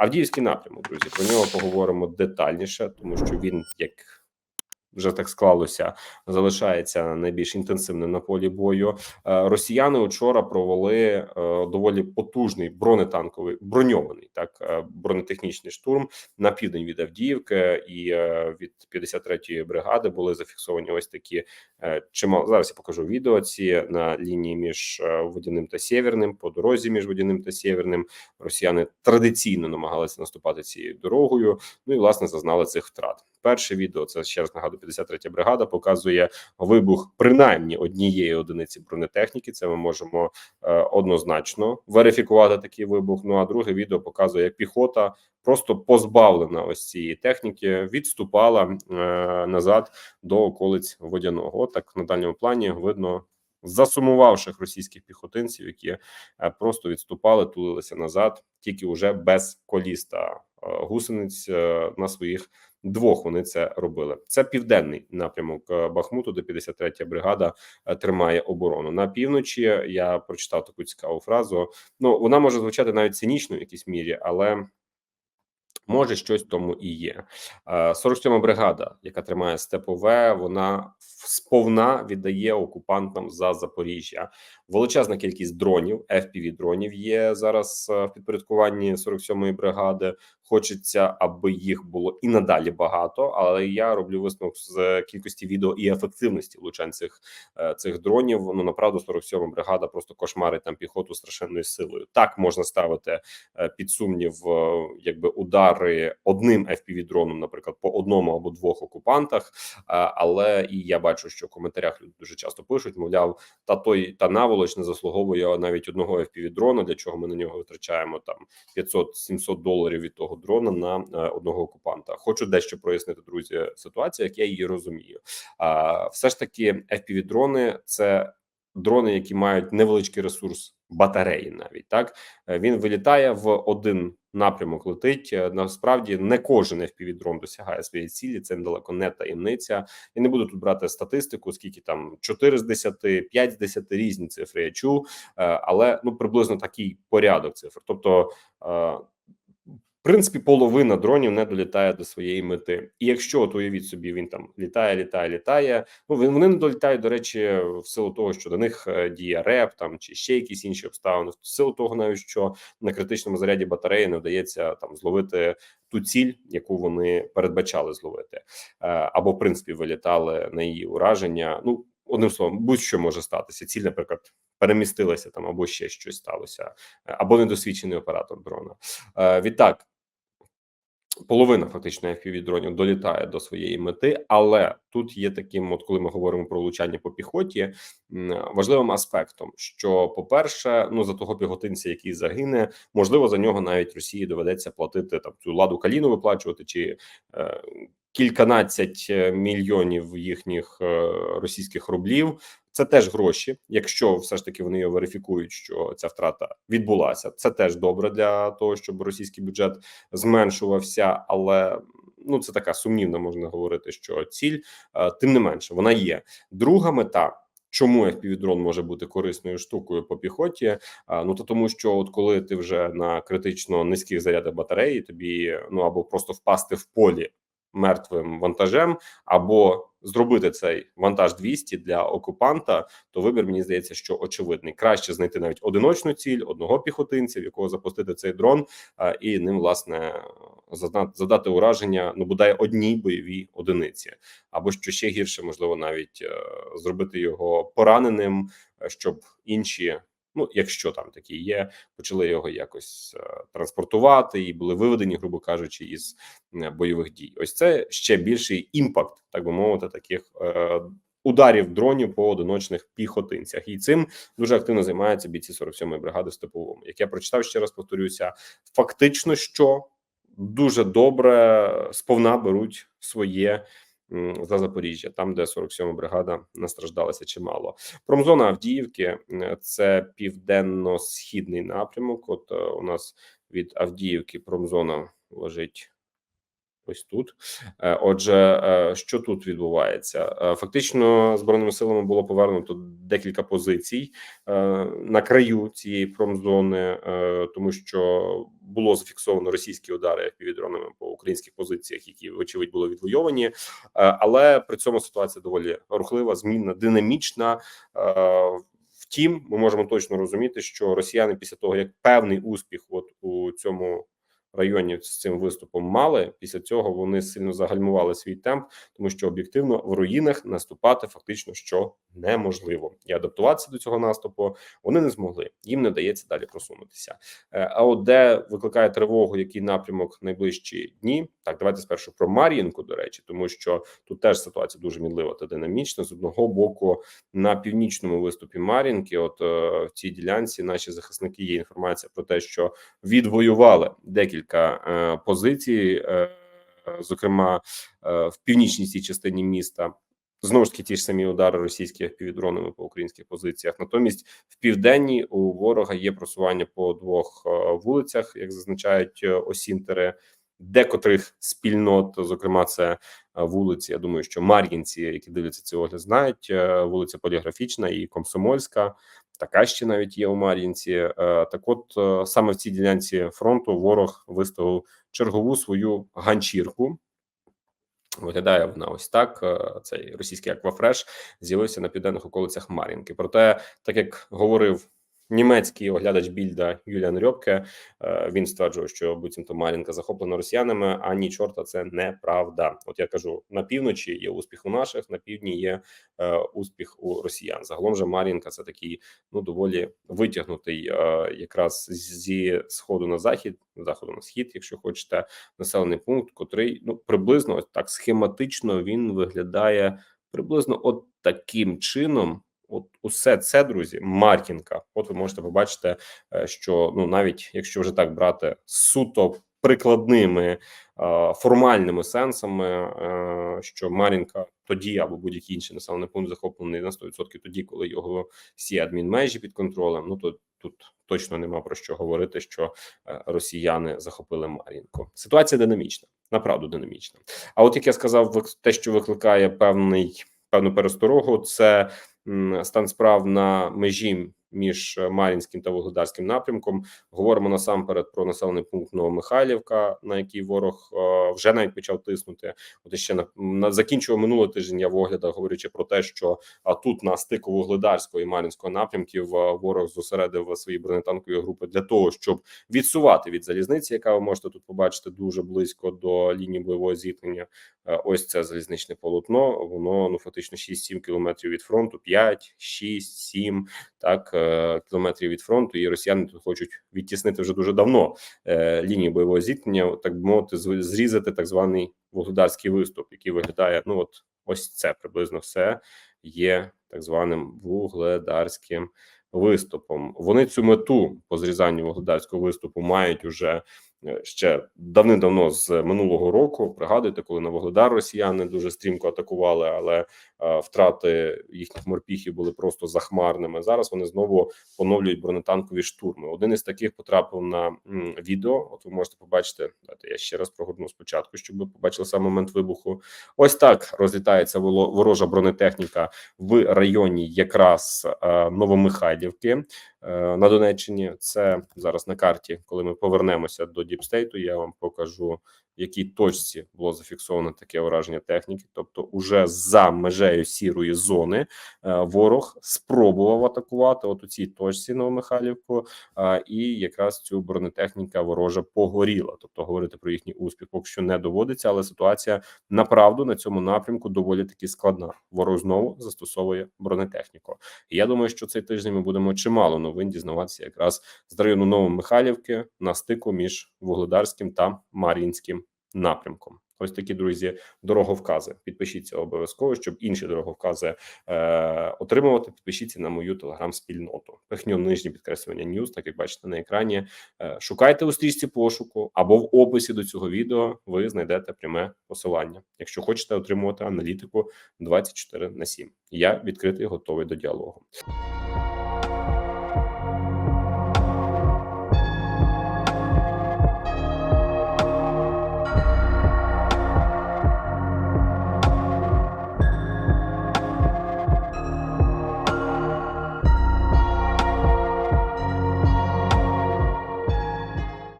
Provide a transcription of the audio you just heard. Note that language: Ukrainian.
Авдіївський напрямок, друзі. Про нього поговоримо детальніше, тому що він як. Вже так склалося, залишається найбільш інтенсивним на полі бою. Е, Росіяни вчора провели е, доволі потужний бронетанковий броньований так е, бронетехнічний штурм на південь від Авдіївки, і від 53-ї бригади були зафіксовані ось такі чимало. Зараз я покажу відео. Ці на лінії між водяним та сєвєрним, по дорозі між водяним та сєвєрним. Росіяни традиційно намагалися наступати цією дорогою. Ну і власне зазнали цих втрат. Перше відео це ще раз нагадую, 53 бригада показує вибух принаймні однієї одиниці бронетехніки. Це ми можемо е, однозначно верифікувати такий вибух. Ну а друге відео показує, як піхота просто позбавлена ось цієї техніки, відступала е, назад до околиць водяного. Так на дальньому плані видно. Засумувавших російських піхотинців, які е, просто відступали, тулилися назад, тільки вже без коліс та е, гусениць е, на своїх двох вони це робили. Це південний напрямок е, Бахмуту, де 53-я бригада е, тримає оборону на півночі. Я прочитав таку цікаву фразу. Ну вона може звучати навіть цинічно в якійсь мірі, але. Може, щось тому і є. Е, 47-ма бригада, яка тримає степове, вона сповна віддає окупантам за Запоріжжя. Величезна кількість дронів, fpv дронів є зараз е, в підпорядкуванні 47-ї бригади. Хочеться, аби їх було і надалі багато. Але я роблю висновок з кількості відео і ефективності влучань цих е, цих дронів. Ну направду 47-ма бригада просто кошмарить там піхоту страшенною силою. Так можна ставити е, під сумнів, е, якби удари одним fpv дроном, наприклад, по одному або двох окупантах. Але і я бачу, що в коментарях люди дуже часто пишуть: мовляв, та той та наволоч не заслуговує навіть одного fpv дрона. Для чого ми на нього витрачаємо там 500-700 доларів від того дрона на е, одного окупанта. Хочу дещо прояснити, друзі, ситуацію, як я її розумію. Все ж таки, fpv дрони це дрони, які мають невеличкий ресурс батареї, навіть так Е, він вилітає в один напрямок. Летить Е, насправді не кожен fpv дрон досягає своєї цілі. Це недалеко не таємниця. Я не буду тут брати статистику, скільки там 4 з 10, 5 з 10 різні цифри. Я чув, але ну приблизно такий порядок цифр. Тобто. В принципі, половина дронів не долітає до своєї мети, і якщо от уявіть собі, він там літає, літає, літає. Ну він- вони не долітають, до речі, в силу того, що до них е, діє реп там чи ще якісь інші обставини, в силу того, навіть що на критичному заряді батареї не вдається там зловити ту ціль, яку вони передбачали зловити, Е, або в принципі вилітали на її ураження. Ну одним словом, будь-що може статися. Ціль, наприклад, перемістилася там, або ще щось сталося, або недосвідчений оператор дрона. Е, Відтак, половина фактично fpv дронів долітає до своєї мети, але тут є таким, от коли ми говоримо про влучання по піхоті, важливим аспектом, що, по-перше, ну за того піхотинця, який загине, можливо, за нього навіть Росії доведеться платити там цю ладу каліну виплачувати чи е, кільканадцять е, мільйонів їхніх е, російських рублів. Це теж гроші, якщо все ж таки вони верифікують, що ця втрата відбулася. Це теж добре для того, щоб російський бюджет зменшувався, але ну це така сумнівна, можна говорити, що ціль, Е, тим не менше, вона є. Друга мета. Чому FPV-дрон може бути корисною штукою по піхоті? Ну то тому, що от коли ти вже на критично низьких зарядах батареї, тобі ну або просто впасти в полі мертвим вантажем, або зробити цей вантаж 200 для окупанта, то вибір мені здається, що очевидний. Краще знайти навіть одиночну ціль, одного піхотинця, в якого запустити цей дрон, і ним власне задати ураження ну бодай одній бойовій одиниці, або що ще гірше, можливо, навіть е, зробити його пораненим, е, щоб інші. Ну, якщо там такі є, почали його якось е, транспортувати і були виведені, грубо кажучи, із е, бойових дій. Ось це ще більший імпакт, так би мовити, таких е, ударів дронів по одиночних піхотинцях. І цим дуже активно займаються бійці 47-ї бригади степовому. Як я прочитав, ще раз повторюся, фактично, що дуже добре сповна беруть своє. За Запоріжжя, там, де 47 бригада настраждалася чимало. Промзона Авдіївки це південно-східний напрямок. От е, у нас від Авдіївки промзона лежить Ось тут, Е, отже, е, що тут відбувається? Е, Фактично, збройними силами було повернуто декілька позицій на краю цієї промзони, тому що було зафіксовано російські удари півдронами по українських позиціях, які вочевидь були відвойовані. Але при цьому ситуація доволі рухлива, змінна, динамічна. Втім, ми можемо точно розуміти, що росіяни після того як певний успіх, от у цьому районі з цим виступом мали. Після цього вони сильно загальмували свій темп, тому що об'єктивно в руїнах наступати фактично що неможливо, і адаптуватися до цього наступу вони не змогли. Їм не дається далі просунутися. Е, А от де викликає тривогу, який напрямок найближчі дні? Так, давайте спершу про Мар'їнку, до речі, тому що тут теж ситуація дуже мінлива та динамічна. З одного боку, на північному виступі Мар'їнки, от е, в цій ділянці, наші захисники є інформація про те, що відвоювали декілька е, позицій, е, зокрема е, в північній цій частині міста. Знову ж таки, ті ж самі удари російські півдронами по українських позиціях. Натомість в південній у ворога є просування по двох е, вулицях, як зазначають е, осінтери, декотрих спільнот, зокрема, це е, вулиці. Я думаю, що Мар'їнці, які дивляться огляд, знають вулиця Поліграфічна і Комсомольська. Така ще навіть є у Мар'їнці. Так, от саме в цій ділянці фронту ворог виставив чергову свою ганчірку. Виглядає вона ось так. Е, Цей російський аквафреш з'явився на південних околицях Мар'їнки. Проте, так як говорив німецький оглядач більда Юліан Рьопке, е, він стверджував, що буцімто Мар'їнка захоплена росіянами. А ні, чорта, це неправда. От я кажу: на півночі є успіх у наших, на півдні є е, успіх у росіян. Загалом же Мар'їнка це такий ну доволі витягнутий, е, якраз зі сходу на захід, заходу на схід, якщо хочете, населений пункт, котрий ну приблизно так схематично він виглядає приблизно от таким чином. От усе це, друзі, Маркінка. От ви можете побачити, е, що ну навіть якщо вже так брати суто прикладними е, формальними сенсами, е, що Марінка тоді або будь-який інший населений пункт захоплений на 100% тоді, коли його всі адмінмежі під контролем. Ну то тут точно нема про що говорити, що росіяни захопили Мар'їнку. Ситуація динамічна, направду динамічна. А от як я сказав, те, що викликає певний певну пересторогу, це стан справ на межі між е, Мар'їнським та Вугледарським напрямком. Говоримо насамперед про населений пункт Новомихайлівка, на який ворог е, вже навіть почав тиснути. От ще на, на закінчував минулий тиждень. Я в оглядах говорячи про те, що а тут на стику Вугледарського і Мар'їнського напрямків е, ворог зосередив свої бронетанкові групи для того, щоб відсувати від залізниці, яка ви можете тут побачити дуже близько до лінії бойового зіткнення. Е, Ось це залізничне полотно. Воно ну фактично 6-7 кілометрів від фронту, 5, 6, 7 так е, кілометрів від фронту. І росіяни тут хочуть відтіснити вже дуже давно е, лінію бойового зіткнення, так би мовити, зрізати так званий вугледарський виступ, який виглядає. Ну от ось це приблизно все є так званим вугледарським виступом. Вони цю мету по зрізанню вугледарського виступу мають уже е, ще давним-давно з минулого року. Пригадуєте, коли на Вугледар росіяни дуже стрімко атакували, але втрати їхніх морпіхів були просто захмарними. Зараз вони знову поновлюють бронетанкові штурми. Один із таких потрапив на відео. От ви можете побачити. Дайте я ще раз прогорну спочатку, щоб ви побачили сам момент вибуху. Ось так розлітається ворожа бронетехніка в районі якраз Новомихайлівки е, на Донеччині. Це зараз на карті. Коли ми повернемося до Діпстейту, я вам покажу, в якій точці було зафіксовано таке ураження техніки. Тобто, уже за межею сірої зони е, ворог спробував атакувати от у цій точці Новомихайлівку, е, і якраз цю бронетехніка ворожа погоріла. Тобто, говорити про їхній успіх поки що не доводиться, але ситуація направду на цьому напрямку доволі таки складна. Ворог знову застосовує бронетехніку. Я думаю, що цей тиждень ми будемо чимало новин дізнаватися якраз з району Новомихайлівки на стику між Вугледарським та Мар'їнським напрямком. Ось такі друзі, дороговкази. Підпишіться обов'язково, щоб інші дороговкази е, отримувати. Підпишіться на мою телеграм-спільноту. Пихню нижнє підкреслювання Ньюз, так як бачите на екрані. Е, шукайте у стрічці пошуку або в описі до цього відео. Ви знайдете пряме посилання, якщо хочете отримувати аналітику 24 на 7. Я відкритий, готовий до діалогу.